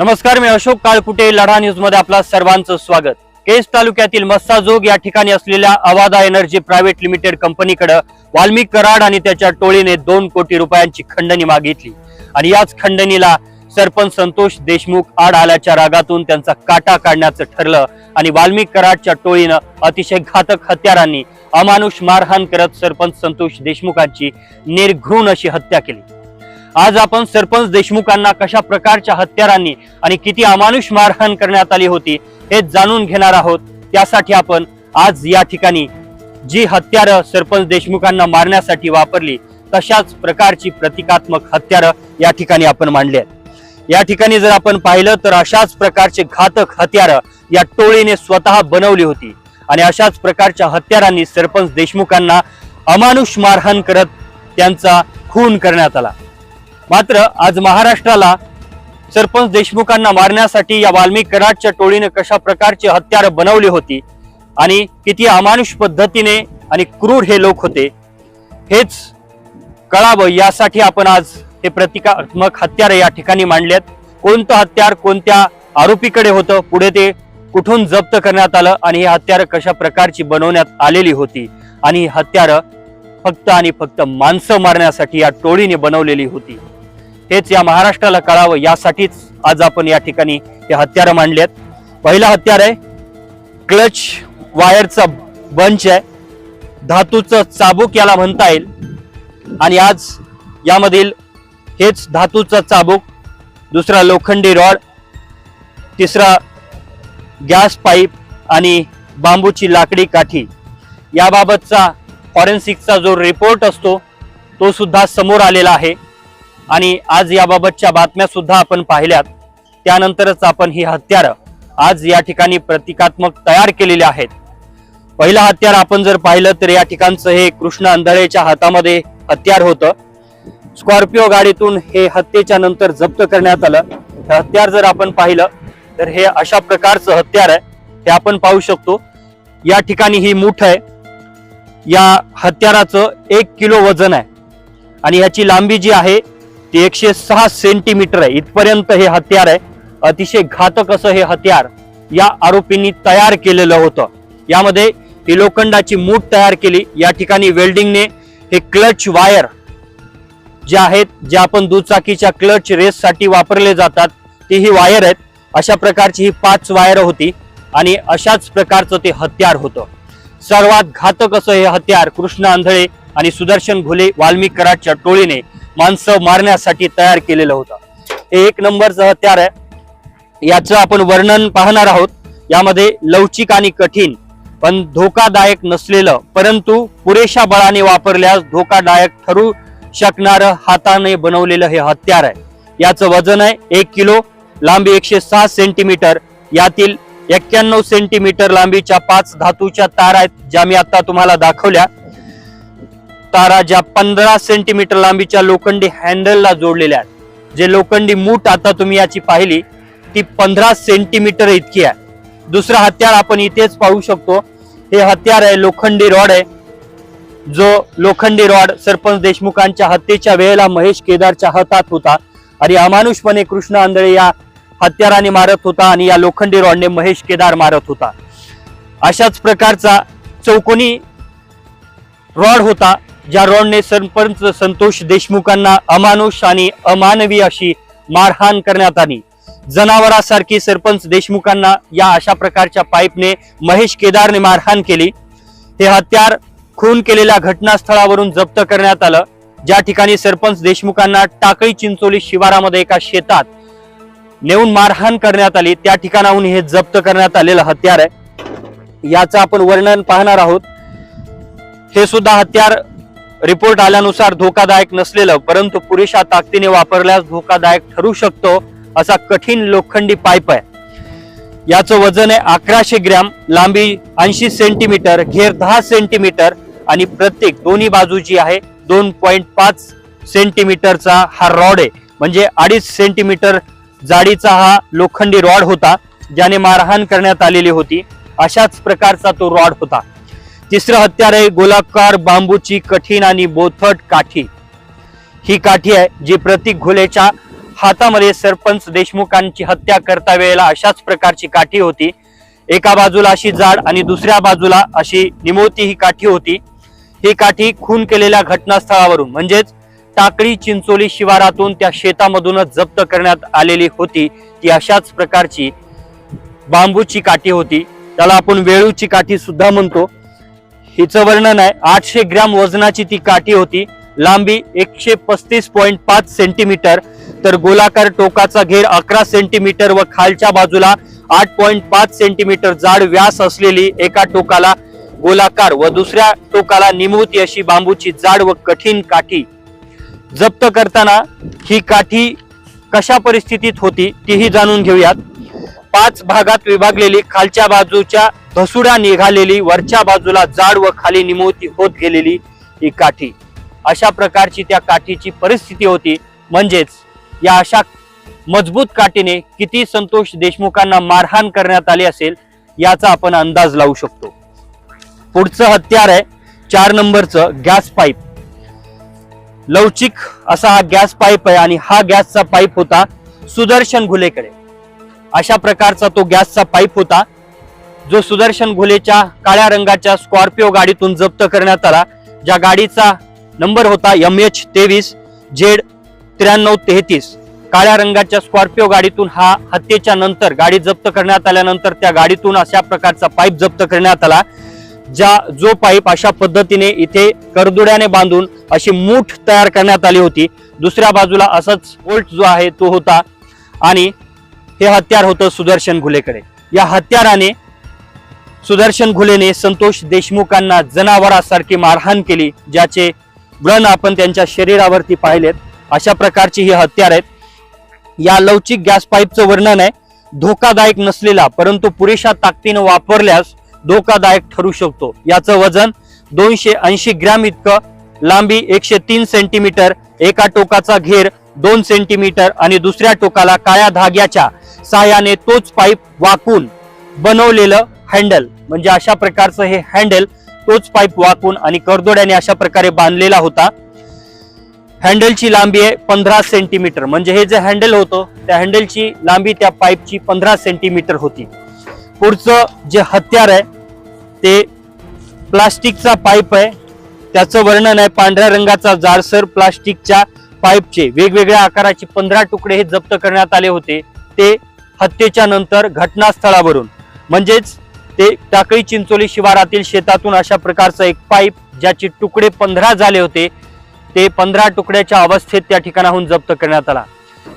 नमस्कार मी अशोक काळपुटे लढा न्यूजमध्ये आपलं सर्वांचं स्वागत. केस तालुक्यातील मस्साजोग या ठिकाणी असलेल्या अवादा एनर्जी प्रायव्हेट लिमिटेड कंपनीकडे वाल्मिक कराड आणि त्याच्या टोळीने दोन कोटी रुपयांची खंडणी मागितली. आणि याच खंडणीला सरपंच संतोष देशमुख आड आल्याच्या रागातून त्यांचा काटा काढण्याचं ठरलं आणि वाल्मिक कराडच्या टोळीनं अतिशय घातक हत्यारांनी अमानुष मारहाण करत सरपंच संतोष देशमुखांची निर्घृण अशी हत्या केली. आज आपण सरपंच देशमुखांना कशा प्रकारच्या हत्यारांनी आणि किती अमानुष मारहाण करण्यात आली होती हे जाणून घेणार आहोत. त्यासाठी आपण आज या ठिकाणी जी हत्यारं सरपंच देशमुखांना मारण्यासाठी वापरली तशाच प्रकारची प्रतिकात्मक हत्यारं या ठिकाणी आपण मांडली आहेत. या ठिकाणी जर आपण पाहिलं तर अशाच प्रकारचे घातक हत्यारं या टोळीने स्वतः बनवली होती आणि अशाच प्रकारच्या हत्यारांनी सरपंच देशमुखांना अमानुष मारहाण करत त्यांचा खून करण्यात आला. मात्र आज महाराष्ट्राला सरपंच देशमुखांना मारण्यासाठी या वाल्मिक कराडच्या टोळीने कशा प्रकारची हत्यार बनवली होती आणि किती अमानुष पद्धतीने आणि क्रूर हे लोक होते हेच कळावं. यासाठी आपण आज हे प्रतिकात्मक हत्यार या ठिकाणी मांडलेत. कोणतं हत्यार कोणत्या आरोपीकडे होतं पुढे ते कुठून जप्त करण्यात आलं आणि हे हत्यार कशा प्रकारची बनवण्यात आलेली होती आणि ही हत्यारं फक्त आणि फक्त माणसं मारण्यासाठी या टोळीने बनवलेली होती. हेच या महाराष्ट्राला कळावं यासाठीच आज आपण या ठिकाणी हे हत्यारं मांडली आहेत पहिलं हत्यार आहे क्लच वायरचा बंच आहे. धातूचं चाबूक याला म्हणता येईल. आणि आज यामधील हेच धातूचं चाबूक दुसरा लोखंडी रॉड तिसरा गॅस पाईप आणि बांबूची लाकडी काठी. याबाबतचा फॉरेन्सिकचा जो रिपोर्ट असतो तो सुद्धा समोर आलेला आहे. आणि आज याबाबतच्या बातम्या सुद्धा आपण पाहिल्यात. त्यानंतरच आपण ही हत्यारं आज या ठिकाणी प्रतिकात्मक तयार केलेली आहेत. पहिलं हत्यार आपण जर पाहिलं तर या ठिकाणचं हे कृष्ण अंधळेच्या हातामध्ये हत्यार होतं. स्कॉर्पिओ गाडीतून हे हत्येच्या नंतर जप्त करण्यात आलं. हत्यार जर आपण पाहिलं तर हे अशा प्रकारचं हत्यार आहे. हे आपण पाहू शकतो. या ठिकाणी ही मूठ आहे. या हत्याराचं एक किलो वजन आहे. आणि ह्याची लांबी जी आहे ती एकशे सहा सेंटीमीटर आहे. इथपर्यंत हे हत्यार आहे. अतिशय घातक असं हे हत्यार या आरोपींनी तयार केलेलं होतं. यामध्ये ही लोखंडाची मूठ तयार केली. या ठिकाणी वेल्डिंगने हे क्लच वायर जे आहेत जे आपण दुचाकीच्या क्लच रेससाठी वापरले जातात ते ही वायर आहेत. अशा प्रकारची ही पाच वायर होती आणि अशाच प्रकारचं ते हत्यार होतं. सर्वात घातक असं हे हत्यार कृष्ण आंधळे आणि सुदर्शन घुले वाल्मिक कराडच्या टोळीने माणसं मारण्यासाठी तयार केलेलं होतं. हे एक नंबरचं हत्यार आहे. याचं आपण वर्णन पाहणार आहोत. यामध्ये लवचिक आणि कठीण पण धोकादायक नसलेलं परंतु पुरेशा बळाने वापरल्यास धोकादायक ठरू शकणारं हाताने बनवलेलं हे हत्यार आहे. याचं वजन आहे एक किलो लांबी एकशे सहा सेंटीमीटर. यातील एक्क्याण्णव सेंटीमीटर लांबीच्या पाच धातूच्या तार आहेत ज्या मी आता तुम्हाला दाखवल्या. तारा ज्या पंधरा सेंटीमीटर लांबीच्या लोखंडी हँडलला जोडलेल्या आहेत. जे लोखंडी मूठ आता तुम्ही याची पाहिली ती पंधरा सेंटीमीटर इतकी आहे. दुसरं हत्यार आपण इथेच पाहू शकतो. हे हत्यार आहे लोखंडी रॉड आहे. जो लोखंडी रॉड सरपंच देशमुखांच्या हत्येच्या वेळेला महेश केदारच्या हातात होता. आणि अमानुषपणे कृष्ण आंधळे या हत्याराने मारत होता आणि या लोखंडी रॉडने महेश केदार मारत होता. अशाच प्रकारचा चौकोनी रॉड होता. ज्या रॉडने सरपंच संतोष देशमुखांना अमानुष आणि अमानवी अशी मारहाण करण्यात आली. जनावरासारखी सरपंच देशमुखांना या अशा प्रकारच्या पाईपने महेश केदारने मारहाण केली. हे हत्यार खून केलेल्या घटनास्थळावरून जप्त करण्यात आलं. ज्या ठिकाणी सरपंच देशमुखांना टाकळी चिंचोली शिवारामध्ये एका शेतात नेऊन मारहाण करण्यात आली त्या ठिकाणाहून हे जप्त करण्यात आलेलं हत्यार आहे. याचं आपण वर्णन पाहणार आहोत. हे सुद्धा हत्यार रिपोर्ट आल्यानुसार धोकादायक नसलेलं परंतु पुरेशा ताकदीने वापरल्यास धोकादायक ठरू शकतो असा कठीण लोखंडी पाईप आहे. याचं वजन आहे अकराशे ग्रॅम लांबी ऐंशी सेंटीमीटर घेर दहा सेंटीमीटर आणि प्रत्येक दोन्ही बाजू जी आहे दोन पॉईंट पाच सेंटीमीटरचा हा रॉड आहे. म्हणजे अडीच सेंटीमीटर जाडीचा हा लोखंडी रॉड होता ज्याने मारहाण करण्यात आलेली होती. अशाच प्रकारचा तो रॉड होता. तिसरं हत्यार आहे गोलाकार बांबूची कठीण आणि बोथट काठी. ही काठी आहे जी प्रतीक घोलेच्या हातामध्ये सरपंच देशमुखांची हत्या करता वेळेला अशाच प्रकारची काठी होती. एका बाजूला अशी जाड आणि दुसऱ्या बाजूला अशी निमोती ही काठी होती. ही काठी खून केलेल्या घटनास्थळावरून म्हणजेच टाकळी चिंचोली शिवारातून त्या शेतामधूनच जप्त करण्यात आलेली होती. ती अशाच प्रकारची बांबूची काठी होती. त्याला आपण वेळूची काठी सुद्धा म्हणतो. हिचं वर्णन आहे आठशे ग्रॅम वजनाची ती काठी होती. लांबी एकशे पस्तीस पॉईंट पाच सेंटीमीटर तर गोलाकार टोकाचा घेर अकरा सेंटीमीटर व खालच्या बाजूला आठ पॉईंट पाच सेंटीमीटर जाड व्यास असलेली एका टोकाला गोलाकार व दुसऱ्या टोकाला निमुती अशी बांबूची जाड व कठीण काठी. जप्त करताना ही काठी कशा परिस्थितीत होती तीही जाणून घेऊयात. पाच भागात विभागलेली खालच्या बाजूच्या धसुडा निघालेली वरच्या बाजूला जाड व खाली निमोती होत गेलेली ही काठी. अशा प्रकारची त्या काठीची परिस्थिती होती. म्हणजेच या अशा मजबूत काठीने किती संतोष देशमुखांना मारहाण करण्यात आली असेल याचा आपण अंदाज लावू शकतो. पुढचं हत्यार आहे चार नंबरचं गॅस पाईप. लवचिक असा हा गॅस पाईप आहे आणि हा गॅसचा पाईप होता सुदर्शन घुलेकडे. अशा प्रकारचा तो गॅसचा पाईप होता. जो सुदर्शन घुलेच्या काळ्या रंगाच्या स्कॉर्पिओ गाडीतून जप्त करण्यात आला ज्या गाडीचा नंबर होता एम एच तेवीस झेड त्र्याण्णव तेहतीस. काळ्या रंगाच्या स्कॉर्पिओ गाडीतून हा हत्येच्या नंतर गाडी जप्त करण्यात आल्यानंतर त्या गाडीतून अशा प्रकारचा पाईप जप्त करण्यात आला ज्या जो पाईप अशा पद्धतीने इथे करदुड्याने बांधून अशी मूठ तयार करण्यात आली होती. दुसऱ्या बाजूला असंच बोल्ट जो आहे तो होता आणि हे हत्यार होतं सुदर्शन घुलेकडे. या हत्याराने सुदर्शन घुलेने संतोष देशमुखांना जनावरासारखी मारहाण केली ज्याचे व्रण आपण त्यांच्या शरीरावरती पाहिलेत. अशा प्रकारची ही हत्यार आहेत. या लवचिक गॅस पाईपचं वर्णन आहे. धोकादायक नसलेला परंतु पुरेशा ताकदीनं वापरल्यास धोकादायक ठरू शकतो. याचं वजन दोनशे ऐंशी ग्रॅम इतकं लांबी एकशे तीन सेंटीमीटर एका टोकाचा घेर दोन सेंटीमीटर आणि दुसऱ्या टोकाला काळ्या धाग्याच्या साह्याने तोच पाईप वाकून बनवलेलं हँडल. म्हणजे अशा प्रकारचं हे हँडल तोच पाईप वाकून आणि करदोड्याने अशा प्रकारे बांधलेला होता. हँडलची लांबी आहे पंधरा सेंटीमीटर. म्हणजे हे जे हँडल होतं त्या हँडलची लांबी त्या पाईपची पंधरा सेंटीमीटर होती. पुढचं जे हत्यार आहे ते प्लास्टिकचा पाईप आहे. त्याचं वर्णन आहे पांढऱ्या रंगाचा जाडसर प्लास्टिकच्या पाईपचे. वेगवेगळ्या आकाराचे पंधरा तुकडे हे जप्त करण्यात आले होते. ते हत्येच्या नंतर घटनास्थळावरून. म्हणजेच ते टाकळी चिंचोली शिवारातील शेतातून अशा प्रकारचा एक पाईप ज्याचे तुकडे पंधरा झाले होते ते पंधरा तुकड्याच्या अवस्थेत त्या ठिकाणाहून जप्त करण्यात आला.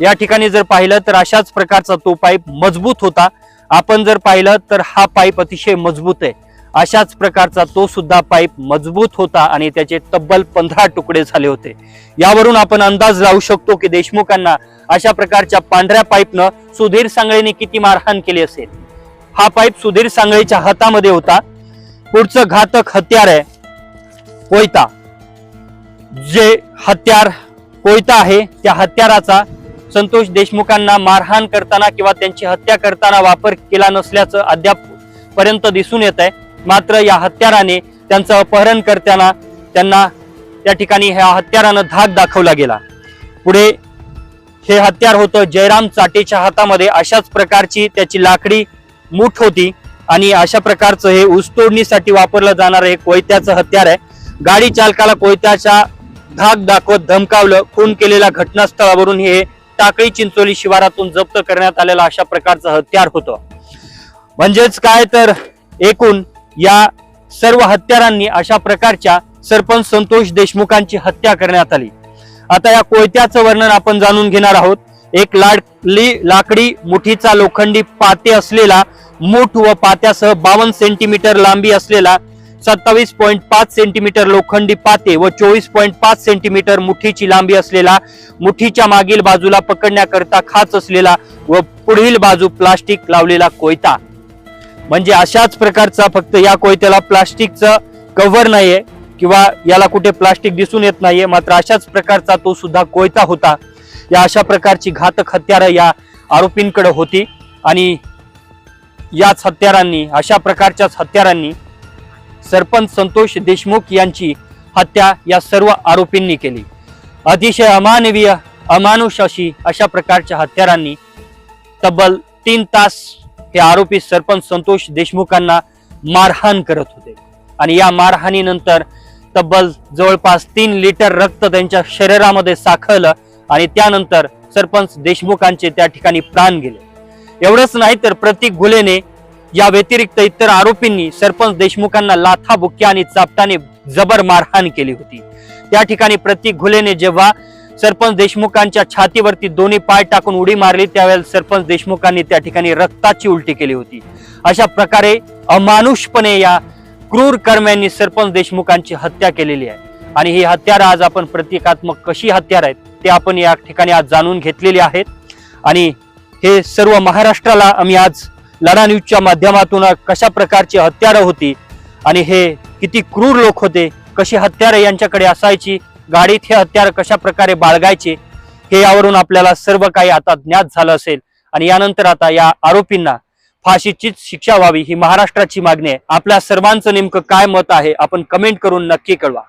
या ठिकाणी जर पाहिलं तर अशाच प्रकारचा तो पाईप मजबूत होता. आपण जर पाहिलं तर हा पाईप अतिशय मजबूत आहे. अशाच प्रकारचा तो सुद्धा पाईप मजबूत होता आणि त्याचे तब्बल पंधरा तुकडे झाले होते. यावरून आपण अंदाज लावू शकतो की देशमुखांना अशा प्रकारच्या पांढऱ्या पाईपनं सुधीर सांगळेने किती मारहाण केली असेल? हा पाईप सुधीर सांगळीच्या हातामध्ये होता. पुढचं घातक हत्यार आहे. कोयता. जे हत्यार कोयता आहे त्या हत्याराचा संतोष देशमुखांना मारहाण करताना किंवा त्यांची हत्या करताना वापर केला नसल्याचं अद्याप पर्यंत दिसून येत आहे मात्र या हत्याराने त्यांचं अपहरण करताना त्यांना त्या ठिकाणी ह्या हत्यारानं धाक दाखवला गेला. पुढे हे हत्यार होतं जयराम चाटेच्या हातामध्ये. अशाच प्रकारची त्याची लाकडी मूठ होती आणि अशा प्रकारचं हे ऊसतोडणीसाठी वापरलं जाणारं हे कोयत्याचं हत्यार आहे. गाडी चालकाला कोयत्याच्या धाक दाखवत धमकावलं खून केलेल्या घटनास्थळावरून हे टाकळी चिंचोली शिवारातून जप्त करण्यात आलेलं अशा प्रकारचं हत्यार होतं. म्हणजेच काय तर एकूण या सर्व हत्यारांनी अशा प्रकारच्या सरपंच संतोष देशमुखांची हत्या करण्यात आली. आता या कोयत्याचं वर्णन आपण जाणून घेणार आहोत. एक लाडली लाकडी मुठीचा लोखंडी पाते असलेला मूठ व पात्यासह बावन्न सेंटीमीटर लांबी असलेला सत्तावीस पॉईंट पाच सेंटीमीटर लोखंडी पाते व चोवीस पॉईंट पाच सेंटीमीटर मुठीची लांबी असलेला मुठीच्या मागील बाजूला पकडण्याकरता खाच असलेला व पुढील बाजू प्लास्टिक लावलेला कोयता. म्हणजे अशाच प्रकारचा फक्त या कोयत्याला प्लास्टिकचं कव्हर नाहीये किंवा याला कुठे प्लास्टिक दिसून येत नाहीये मात्र अशाच प्रकारचा तो सुद्धा कोयता होता. या अशा प्रकारची घातक हत्यारं या आरोपींकडे होती आणि याच हत्यारांनी अशा प्रकारच्याच हत्यारांनी सरपंच संतोष देशमुख यांची हत्या या सर्व आरोपींनी केली. अतिशय अमानवीय अमानुष अशी अशा प्रकारच्या हत्यारांनी तब्बल तीन तास हे आरोपी सरपंच संतोष देशमुखांना मारहाण करत होते. आणि या मारहाणीनंतर तब्बल जवळपास तीन लिटर रक्त त्यांच्या शरीरामध्ये साखळलं आणि त्यानंतर सरपंच देशमुखांचे त्या ठिकाणी प्राण गेले. एवढंच नाही तर प्रतीक घुलेने या व्यतिरिक्त इतर आरोपींनी सरपंच देशमुखांना लाथाबुक्या आणि चापटाने जबर मारहाण केली होती. त्या ठिकाणी प्रतीक घुलेने जेव्हा सरपंच देशमुखांच्या छातीवरती दोन्ही पाय टाकून उडी मारली त्यावेळेला सरपंच देशमुखांनी त्या ठिकाणी रक्ताची उलटी केली होती. अशा प्रकारे अमानुषपणे या क्रूर कर्म्यांनी सरपंच देशमुखांची हत्या केलेली आहे. आणि ही हत्यार आज आपण प्रतिकात्मक कशी हत्यार आहेत ते आपण या ठिकाणी आज जाणून घेतलेली आहेत. आणि हे सर्व महाराष्ट्राला आम्ही आज लढा न्यूजच्या माध्यमातून कशा प्रकारची हत्यारं होती आणि हे किती क्रूर लोक होते कशी हत्यारं यांच्याकडे असायची गाडीत हे हत्यार कशा प्रकारे बाळगायचे हे यावरून आपल्याला सर्व काही आता ज्ञात झालं असेल. आणि यानंतर आता या आरोपींना फाशीचीच शिक्षा व्हावी ही महाराष्ट्राची मागणी आहे. आपल्या सर्वांचं नेमकं काय मत आहे आपण कमेंट करून नक्की कळवा.